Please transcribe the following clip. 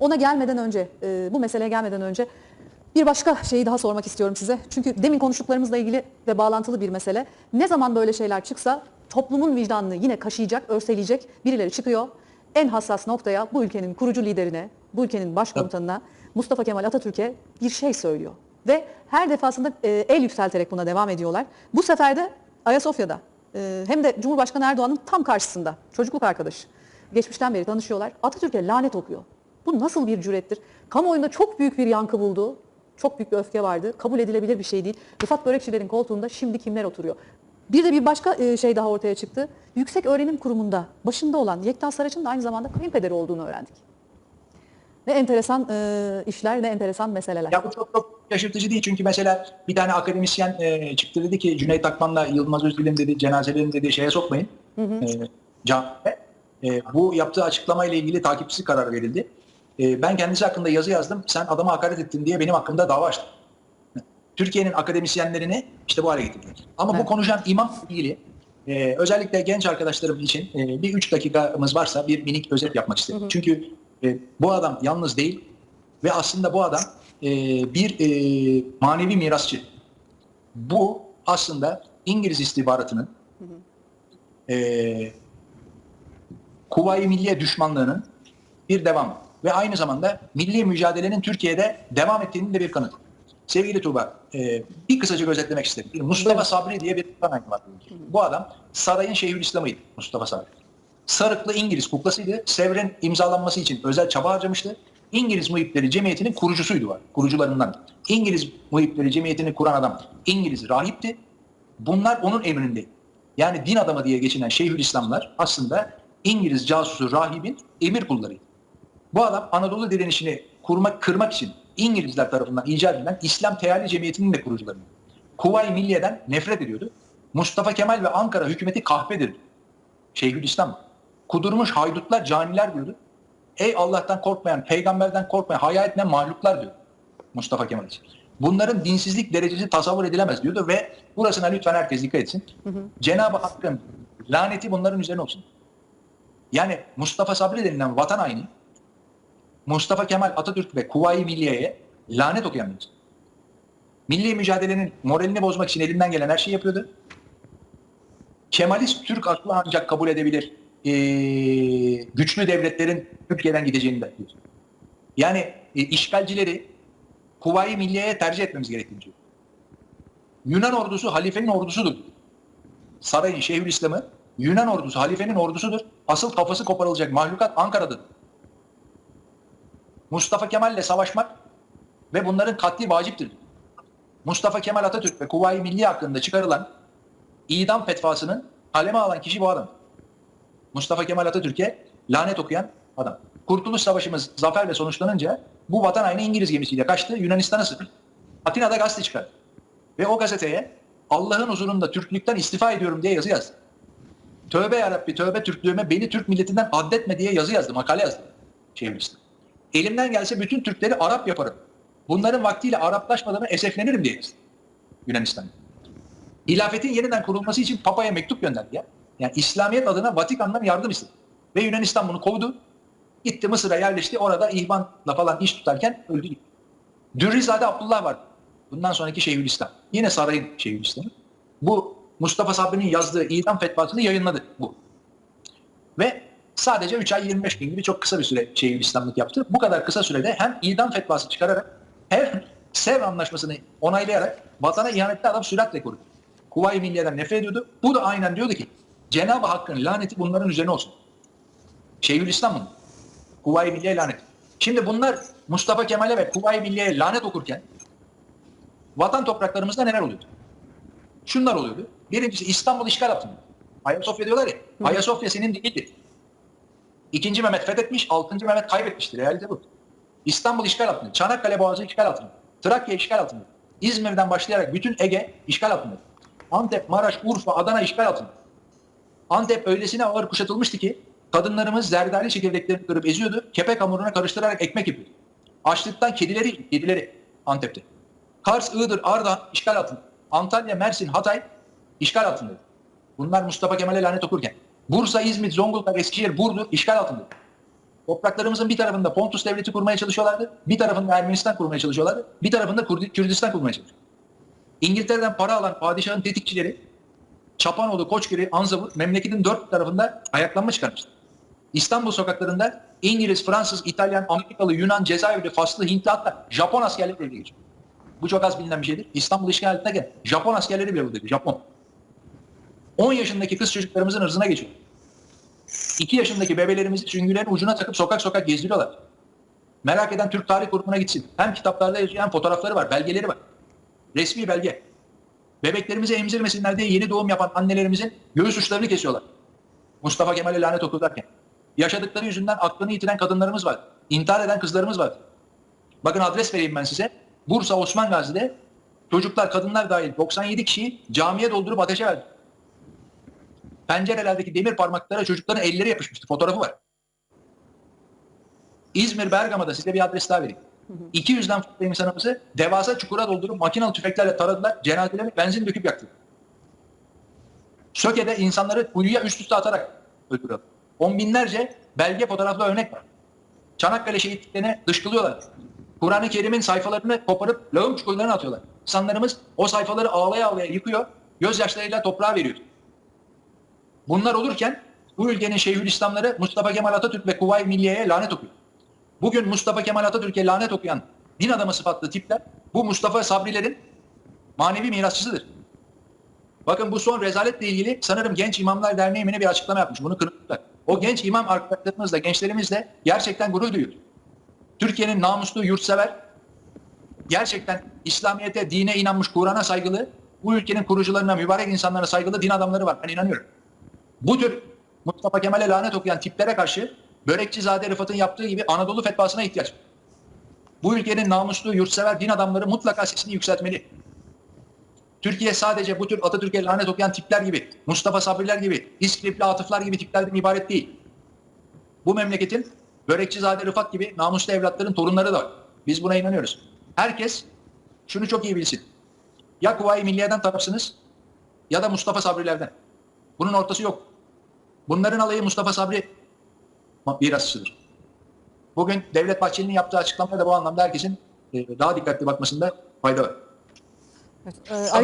Ona gelmeden önce, e, bu meseleye gelmeden önce bir başka şeyi daha sormak istiyorum size. Çünkü demin konuştuklarımızla ilgili ve bağlantılı bir mesele. Ne zaman böyle şeyler çıksa toplumun vicdanını yine kaşıyacak, örseleyecek birileri çıkıyor. En hassas noktaya bu ülkenin kurucu liderine, bu ülkenin başkomutanına Mustafa Kemal Atatürk'e bir şey söylüyor. Ve her defasında e, el yükselterek buna devam ediyorlar. Bu sefer de Ayasofya'da e, hem de Cumhurbaşkanı Erdoğan'ın tam karşısında çocukluk arkadaşı. Geçmişten beri tanışıyorlar. Atatürk'e lanet okuyor. Bu nasıl bir cürettir? Kamuoyunda çok büyük bir yankı buldu. Çok büyük bir öfke vardı. Kabul edilebilir bir şey değil. Rıfat Börekçilerin koltuğunda şimdi kimler oturuyor? Bir de bir başka e, şey daha ortaya çıktı. Yüksek Öğrenim Kurumu'nda başında olan Yekta Saraç'ın da aynı zamanda kayınpederi olduğunu öğrendik. Ne enteresan e, işler, ne enteresan meseleler. Ya bu çok çok şaşırtıcı değil çünkü mesela bir tane akademisyen e, çıktı dedi ki Cüneyt Akman'la Yılmaz Özdil'in dedi cenazelerini dedi şeye sokmayın. E, camiye. E, bu yaptığı açıklamayla ilgili takipçisi karar verildi. E, ben kendisi hakkında yazı yazdım. Sen adama hakaret ettin diye benim hakkımda dava açtı. Türkiye'nin akademisyenlerini işte bu hale getirdiler. Ama Evet. bu konuşan imam ilgili e, özellikle genç arkadaşlarım için e, bir üç dakikamız varsa bir minik özet yapmak istedim. Çünkü e, bu adam yalnız değil ve aslında bu adam e, bir e, manevi mirasçı. Bu aslında İngiliz istihbaratının e, Kuvayi Milliye düşmanlığının bir devamı ve aynı zamanda milli mücadelenin Türkiye'de devam ettiğinin de bir kanıtı. Sevgili Tuğba, e, bir kısacık özetlemek istedim. Bir Mustafa. Sabri diye bir adam var. Bu adam sarayın Şeyhülislam'ıydı Mustafa Sabri. Sarıklı İngiliz kuklasıydı. Sevr'in imzalanması için özel çaba harcamıştı. İngiliz Muhipleri Cemiyeti'nin kurucusuydu var. Kurucularından. İngiliz Muhipleri Cemiyeti'ni kuran adam İngiliz rahipti. Bunlar onun emrindeydi. Yani din adamı diye geçinen Şeyhülislamlar aslında İngiliz casusu rahibin emir kullarıydı. Bu adam Anadolu direnişini kurmak, kırmak için İngilizler tarafından icat edilen İslam Teali Cemiyeti'nin de kurucularıydı. Kuvayi Milliye'den nefret ediyordu. Mustafa Kemal ve Ankara hükümeti kahpedir. Şeyhülislam. Kudurmuş haydutlar, caniler diyordu. Ey Allah'tan korkmayan, peygamberden korkmayan, haya etmeyen mahluklar diyor Mustafa Kemal için. Bunların dinsizlik derecesi tasavvur edilemez diyordu ve burasına lütfen herkes dikkat etsin. Cenab-ı Hakk'ın laneti bunların üzerine olsun. Yani Mustafa Sabri denilen vatan haini Mustafa Kemal Atatürk ve Kuvayi Milliye'ye lanet okuyan bir. Milli mücadelenin moralini bozmak için elinden gelen her şeyi yapıyordu. Kemalist Türk aklı ancak kabul edebilir ee, güçlü devletlerin Türkiye'den gideceğini de diyor. Yani e, işgalcileri Kuvayi Milliye'ye tercih etmemiz gerektiğini diyor. Yunan ordusu halifenin ordusudur. Sarayın Şeyhülislam'ı Yunan ordusu halifenin ordusudur. Asıl kafası koparılacak mahlukat Ankara'dadır. Mustafa Kemal'le savaşmak ve bunların katli vaciptir. Mustafa Kemal Atatürk ve Kuvayi Milli hakkında çıkarılan idam fetvasının kaleme alan kişi bu adam. Mustafa Kemal Atatürk'e lanet okuyan adam. Kurtuluş Savaşımız zaferle sonuçlanınca bu vatan haini İngiliz gemisiyle kaçtı Yunanistan'a sığındı. Atina'da gazete çıkardı. Ve o gazeteye Allah'ın huzurunda Türklükten istifa ediyorum diye yazı yazdı. Tövbe yarabbi tövbe Türklüğüme beni Türk milletinden addetme diye yazı yazdı, makale yazdı. Şeyhülislam. Elimden gelse bütün Türkleri Arap yaparım. Bunların vaktiyle Araplaşmalarına eseflenirim diye. Yunanistan. Hilafetin yeniden kurulması için Papa'ya mektup gönderdi ya. Yani İslamiyet adına Vatikan'dan yardım istedi. Ve Yunanistan bunu kovdu. Gitti Mısır'a yerleşti. Orada ihvanla falan iş tutarken öldü gitti. Dürrizade Abdullah var. Bundan sonraki Şeyhülislam. Yine sarayın Şeyhülislam'ı. Bu Mustafa Sabri'nin yazdığı idam fetvasını yayınladı bu. Ve sadece 3 ay 25 gün gibi çok kısa bir süre Şeyhülislamlık yaptı. Bu kadar kısa sürede hem idam fetvası çıkararak hem Sevr Anlaşması'nı onaylayarak vatana ihanetli adam süratle korudu. Kuvayi Milliye'den nefret ediyordu. Bu da aynen diyordu ki Cenab-ı Hakk'ın laneti bunların üzerine olsun. Şeyhülislam bunu. Kuvayi Milliye lanet. Şimdi bunlar Mustafa Kemal'e ve Kuvayi Milliye'ye lanet okurken vatan topraklarımızda neler oluyordu? Şunlar oluyordu. Birincisi İstanbul işgal altında. Ayasofya diyorlar ya. Ayasofya senin değildir. İkinci Mehmet fethetmiş, altıncı Mehmet kaybetmiştir. Realite bu. İstanbul işgal altında. Çanakkale Boğazı işgal altında. Trakya işgal altında. İzmir'den başlayarak bütün Ege işgal altında. Antep, Maraş, Urfa, Adana işgal altında. Antep öylesine ağır kuşatılmıştı ki kadınlarımız zerdali çekirdeklerini kırıp eziyordu. Kepek hamuruna karıştırarak ekmek yapıyordu. Açlıktan kedileri, kedileri Antep'te. Kars, Iğdır, Ardahan işgal altında. Antalya, Mersin, Hatay işgal altındaydı. Bunlar Mustafa Kemal'e lanet okurken. Bursa, İzmit, Zonguldak, Eskişehir, Burdur işgal altındaydı. Topraklarımızın bir tarafında Pontus devleti kurmaya çalışıyorlardı. Bir tarafında Ermenistan kurmaya çalışıyorlardı. Bir tarafında Kürdistan kurmaya çalışıyorlardı. İngiltere'den para alan padişahın tetikçileri Çapanoğlu, Koçgiri, Anzavur memleketin dört tarafında ayaklanma çıkarmıştı. İstanbul sokaklarında İngiliz, Fransız, İtalyan, Amerikalı, Yunan, Cezayirli, Faslı, Hintli hatta Japon askerleri devreye geçiyor. Bu çok az bilinen bir şeydir. İstanbul işgal ettiğinde Japon askerleri bile buradaydı. Japon. 10 yaşındaki kız çocuklarımızın ırzına geçiyor. 2 yaşındaki bebelerimizi süngülerin ucuna takıp sokak sokak gezdiriyorlar. Merak eden Türk Tarih Kurumu'na gitsin. Hem kitaplarda yazıyor hem fotoğrafları var, belgeleri var. Resmi belge. Bebeklerimizi emzirmesinler diye yeni doğum yapan annelerimizin göğüs uçlarını kesiyorlar. Mustafa Kemal'e lanet okurlarken. Yaşadıkları yüzünden aklını yitiren kadınlarımız var. İntihar eden kızlarımız var. Bakın adres vereyim ben size. Bursa Osman Gazi'de çocuklar, kadınlar dahil 97 kişiyi camiye doldurup ateşe verdi. Pencerelerdeki demir parmaklara çocukların elleri yapışmıştı. Fotoğrafı var. İzmir Bergama'da size bir adres daha vereyim. 200'den fazla insanımızı devasa çukura doldurup makinalı tüfeklerle taradılar. Cenazelerine benzin döküp yaktılar. Söke'de insanları kuyuya üst üste atarak öldürüyorlar. On binlerce belge fotoğraflı örnek var. Çanakkale şehitliklerine dışkılıyorlar. Kur'an-ı Kerim'in sayfalarını koparıp lağım çukurlarına atıyorlar. İnsanlarımız o sayfaları ağlaya ağlaya yıkıyor, gözyaşlarıyla toprağa veriyor. Bunlar olurken bu ülkenin Şeyhülislamları Mustafa Kemal Atatürk ve Kuvayi Milliye'ye lanet okuyor. Bugün Mustafa Kemal Atatürk'e lanet okuyan din adamı sıfatlı tipler bu Mustafa Sabrilerin manevi mirasçısıdır. Bakın bu son rezaletle ilgili sanırım Genç İmamlar Derneği mi bir açıklama yapmış. Bunu kırıklar. O genç imam arkadaşlarımızla, gençlerimizle gerçekten gurur duyuyoruz. Türkiye'nin namuslu, yurtsever, gerçekten İslamiyet'e, dine inanmış, Kur'an'a saygılı, bu ülkenin kurucularına, mübarek insanlara saygılı din adamları var. Ben inanıyorum. Bu tür Mustafa Kemal'e lanet okuyan tiplere karşı Börekçizade Rıfat'ın yaptığı gibi Anadolu fetvasına ihtiyaç. Bu ülkenin namuslu, yurtsever din adamları mutlaka sesini yükseltmeli. Türkiye sadece bu tür Atatürk'e lanet okuyan tipler gibi, Mustafa Sabriler gibi, İskilipli Atıflar gibi tiplerden ibaret değil. Bu memleketin Börekçizade Rıfat gibi namuslu evlatların torunları da var. Biz buna inanıyoruz. Herkes şunu çok iyi bilsin. Ya Kuvayi Milliye'den tarafsınız ya da Mustafa Sabrilerden. Bunun ortası yok. Bunların alayı Mustafa Sabri mirasçıdır. Bugün Devlet Bahçeli'nin yaptığı açıklamada da bu anlamda herkesin e, daha dikkatli bakmasında fayda var. Evet, e, ayrıca